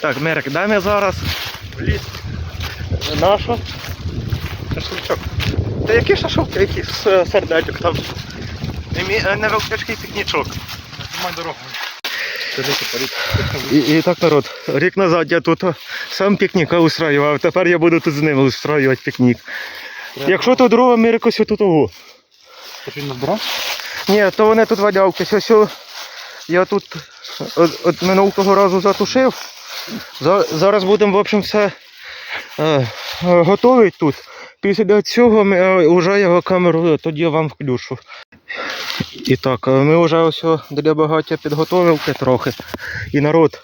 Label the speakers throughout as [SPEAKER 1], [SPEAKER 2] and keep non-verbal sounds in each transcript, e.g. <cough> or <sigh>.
[SPEAKER 1] Так, Мерик, дай ми зараз в ліс. Наша.
[SPEAKER 2] Шашличок.
[SPEAKER 1] Та який шашок, який сердечок там. Е, Невеличкий пікнічок.
[SPEAKER 2] Нажимай дорогу.
[SPEAKER 1] І, і так, народ, рік назад я тут сам пікніка устроював, тепер я буду тут з ними устроювати пікнік. Якщо то дрова Мерик ось тут ого.
[SPEAKER 2] Ти не збирав?
[SPEAKER 1] Ні, то вони тут валявки. Ось я тут от, от минулого разу затушив. За, зараз будемо, в общем, все е, е, готувати тут. Після цього ми, е, вже його камеру тоді вам включу. І так, е, ми вже ось для багаття підготовили трохи. І народ,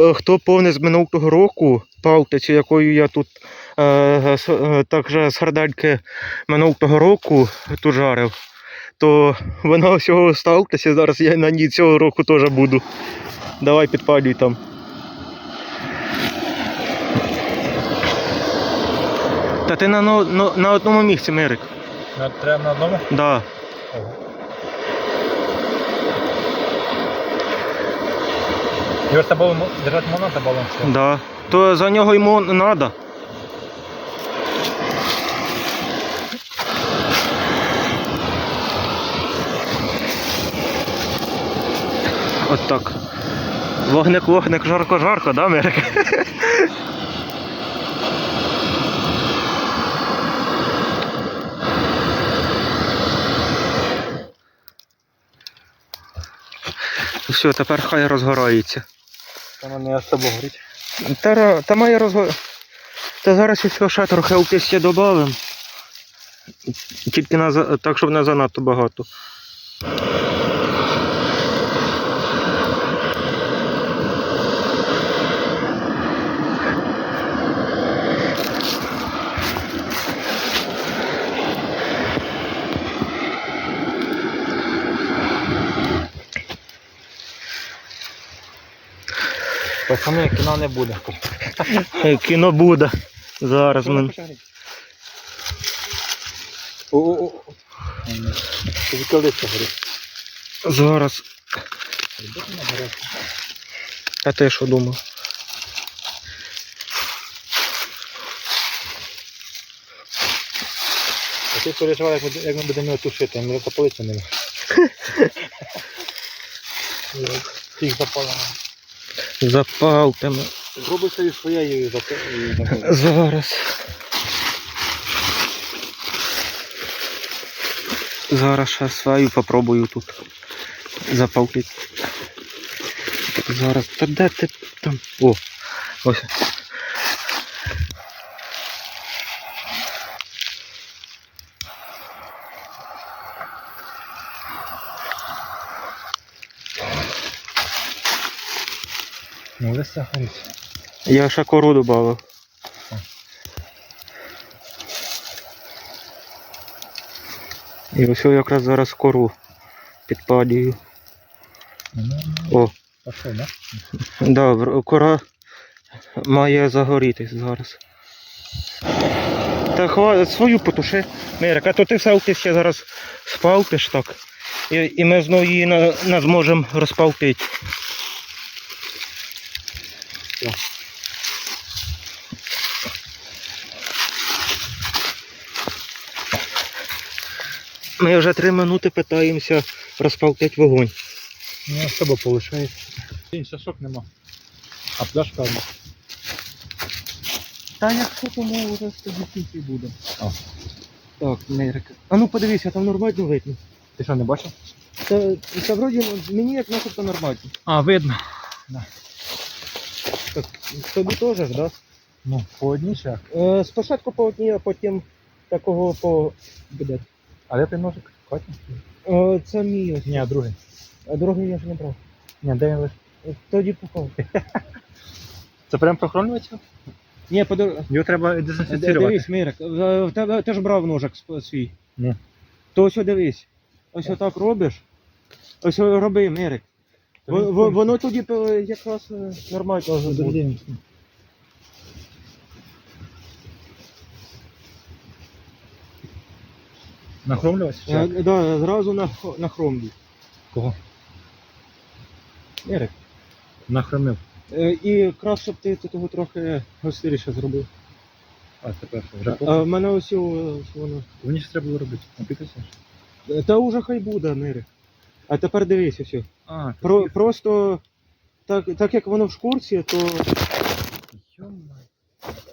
[SPEAKER 1] е, хто повний з минулого року палтицю, якою я тут е, с- е, також з минулого року тут жарив, то вона всього ставтеся, зараз я на ній цього року теж буду. Давай підпалюй там. Та ти на, но- но- на одному місці, Мирик.
[SPEAKER 2] Треба на одному?
[SPEAKER 1] Да.
[SPEAKER 2] Його тобою мо- держати можна за балон?
[SPEAKER 1] Да. То за нього йому треба. От так. Вогник, вогник, жарко, жарко, да, <laughs> Все, тепер хай розгорається.
[SPEAKER 2] Вона не особо горить.
[SPEAKER 1] Та, та має розгор... Та зараз ще ще трохи у після додамо. Тільки на, так, щоб не занадто багато.
[SPEAKER 2] Пацани, кіно не буде.
[SPEAKER 1] Е, Кіно буде. Зараз ми. Зараз. А ти що думав?
[SPEAKER 2] А ти переживав, як, ми- як ми будемо його тушити, ми запалити ним. <laughs> Тих запалено.
[SPEAKER 1] Запалтимо.
[SPEAKER 2] Зроби собі своєю запалкою.
[SPEAKER 1] Зараз. Зараз ще свою попробую тут запалити. Зараз. Та де ти там? О, ось.
[SPEAKER 2] Ну, горить.
[SPEAKER 1] Я ще кору додав. І ось якраз зараз кору підпалюю. О,
[SPEAKER 2] Пошов, да?
[SPEAKER 1] да, кора має загорітись зараз. Та хва... свою потуши. Мирик, а то ти все ще зараз спалпиш так. І, і ми знову її не зможемо розпалтити. Ми вже три минути питаємося розпалтити вогонь.
[SPEAKER 2] Ну, з тобою полишається. Він шашок нема. А пляшка.
[SPEAKER 1] Та то ми вже тоді кінці буде.
[SPEAKER 2] А.
[SPEAKER 1] Так, Мирик. А ну подивися, там нормально видно.
[SPEAKER 2] Ти що, не бачив?
[SPEAKER 1] Та, та вроді ну, мені як начебто нормально.
[SPEAKER 2] А, видно.
[SPEAKER 1] Так, тобі теж ж, да?
[SPEAKER 2] Ну, по одній ще.
[SPEAKER 1] Е, спочатку по одній, а потім такого по. Буде.
[SPEAKER 2] А де той ножик? Катя?
[SPEAKER 1] Е, це мій ось.
[SPEAKER 2] Ні, а другий.
[SPEAKER 1] А другий я ж не брав.
[SPEAKER 2] Ні, де він лише?
[SPEAKER 1] Е, Тоді попав.
[SPEAKER 2] Це прям прохромлювати?
[SPEAKER 1] Ні, подор...
[SPEAKER 2] Його треба
[SPEAKER 1] Д-
[SPEAKER 2] дезінфіцірувати.
[SPEAKER 1] Дивись, Мирик, в в тебе ти ж брав ножик сп- свій.
[SPEAKER 2] Ні.
[SPEAKER 1] То ось дивись. Ось отак робиш. Ось роби, Мирик. Во- во- Воно тоді е, якраз е, нормально буде.
[SPEAKER 2] Нахромлювати?
[SPEAKER 1] Е, Да, зразу на, на хромбі.
[SPEAKER 2] Кого?
[SPEAKER 1] Мирик.
[SPEAKER 2] Нахромив.
[SPEAKER 1] Е, І краще щоб ти того трохи гостиріше зробив.
[SPEAKER 2] А, тепер вже
[SPEAKER 1] А в мене ось о- воно.
[SPEAKER 2] Мені ж треба було робити. Напитися?
[SPEAKER 1] Та уже хай буде, Нирик. А тепер дивись ось.
[SPEAKER 2] А,
[SPEAKER 1] Про, просто так, так як воно в шкурці, то.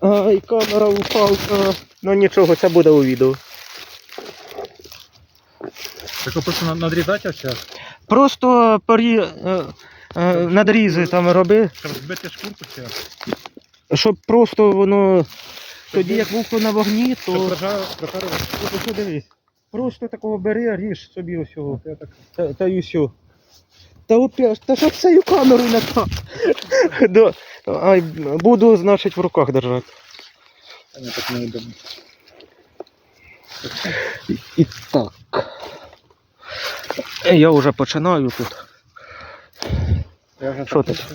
[SPEAKER 1] Ай, камера упала. Ну нічого, це буде у відео.
[SPEAKER 2] Так просто надрізати зараз,
[SPEAKER 1] Просто порі... е, е, надрізи там роби,
[SPEAKER 2] щоб збити шкурку ще,
[SPEAKER 1] щоб просто воно. Тоді як вухо на вогні,
[SPEAKER 2] щоб
[SPEAKER 1] то.
[SPEAKER 2] прожар- прожарувати.
[SPEAKER 1] Ось дивись. Просто такого бери, ріж собі ось його.
[SPEAKER 2] Я так
[SPEAKER 1] Та, та й усю. Та опять, та щоб цією камерою не так. <laughs> Да. Ай, буду, значить, в руках держати.
[SPEAKER 2] а не так неудобно.
[SPEAKER 1] І так. Я вже починаю тут.
[SPEAKER 2] Я вже
[SPEAKER 1] Що
[SPEAKER 2] так
[SPEAKER 1] ти?
[SPEAKER 2] хочу.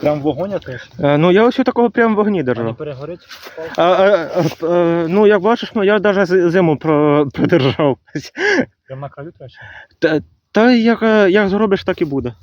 [SPEAKER 2] Прям вогонь теж.
[SPEAKER 1] Е, Ну я ось такого прямо в вогні
[SPEAKER 2] А не
[SPEAKER 1] держав.
[SPEAKER 2] перегорить.
[SPEAKER 1] А, а, а, е, ну, як бачиш, ну, я навіть зиму про- продержав.
[SPEAKER 2] Прям на краю треба.
[SPEAKER 1] Та, та як, е, як зробиш, так і буде.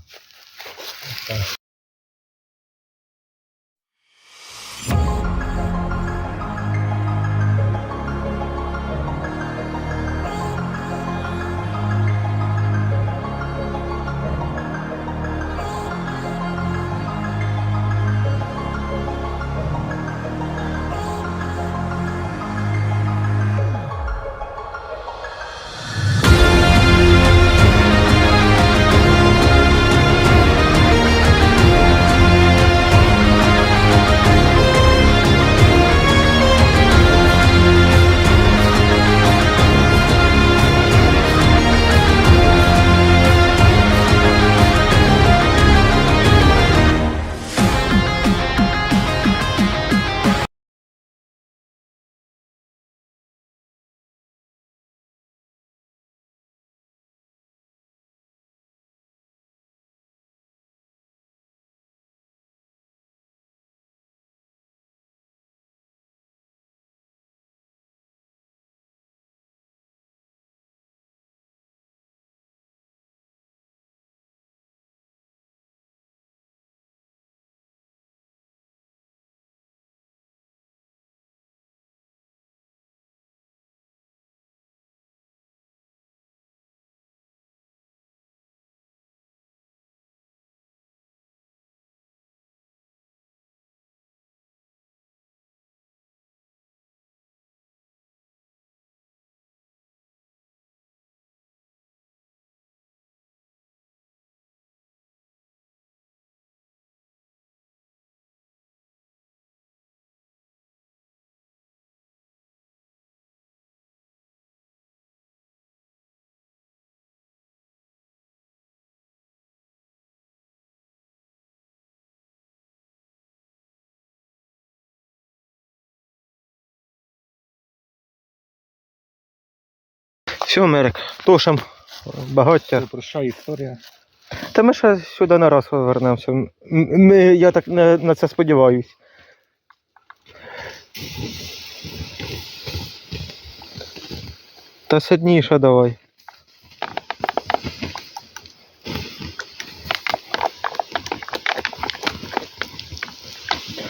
[SPEAKER 1] Все, Мерик, тушим багаття.
[SPEAKER 2] Прощай історія.
[SPEAKER 1] Та ми ще сюди не раз повернемося. Ми, я так на, на це сподіваюсь. Та сидніше давай.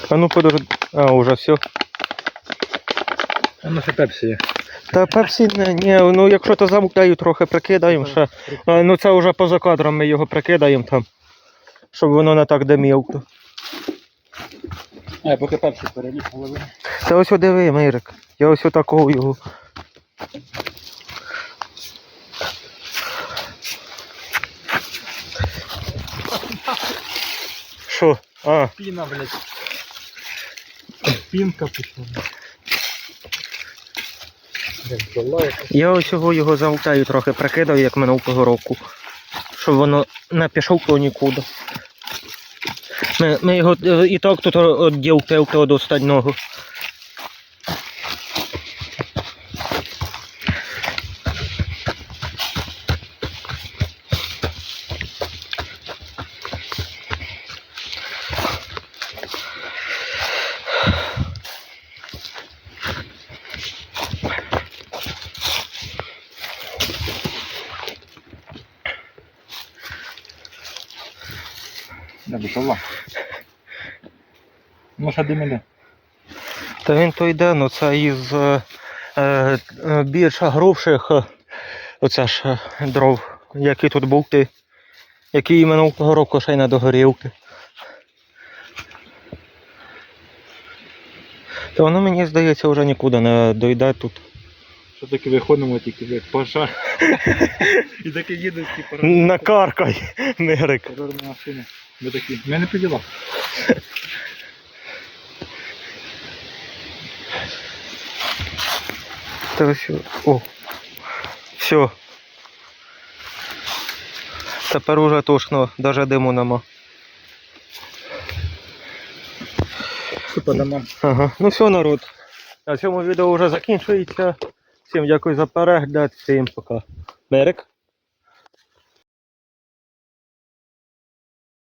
[SPEAKER 1] А ну подожди. А, уже все.
[SPEAKER 2] А ну ще пепсі є.
[SPEAKER 1] Та пепсі, не, ні, ну якщо то замукаю, трохи прикидаємо ще. А, ну це вже поза кадром ми його прикидаємо там. Щоб воно не так диміло.
[SPEAKER 2] А, я поки пепсі переліз голови.
[SPEAKER 1] Та ось диви, Мирик. Я ось отакого його. Що? А,
[SPEAKER 2] Піна, блядь. Пінка пішла.
[SPEAKER 1] Я ось його, замовтаю трохи прикидав, як минулого року. Щоб воно не пішов то нікуди. Ми, ми його е, і так тут пилки до останнього.
[SPEAKER 2] Не бджола. Може дим іде.
[SPEAKER 1] Та він то йде, ну це із е, е, е, більш грубших е, оце ж е, дров, які тут болти, які іменно того року ще й не догорілки. Та воно мені здається вже нікуди не дойде тут.
[SPEAKER 2] Що таки виходимо тільки як пожар. <laughs> І таки їдуть, типу,
[SPEAKER 1] Накаркай, Мирик.
[SPEAKER 2] пожарна машина. Ми такі. Ми не по ділах.
[SPEAKER 1] Та все. О. Все. Тепер уже точно, даже диму нема. Ага. Ну все, народ. На цьому відео вже закінчується. Всім дякую за перегляд, всім пока. Мерик.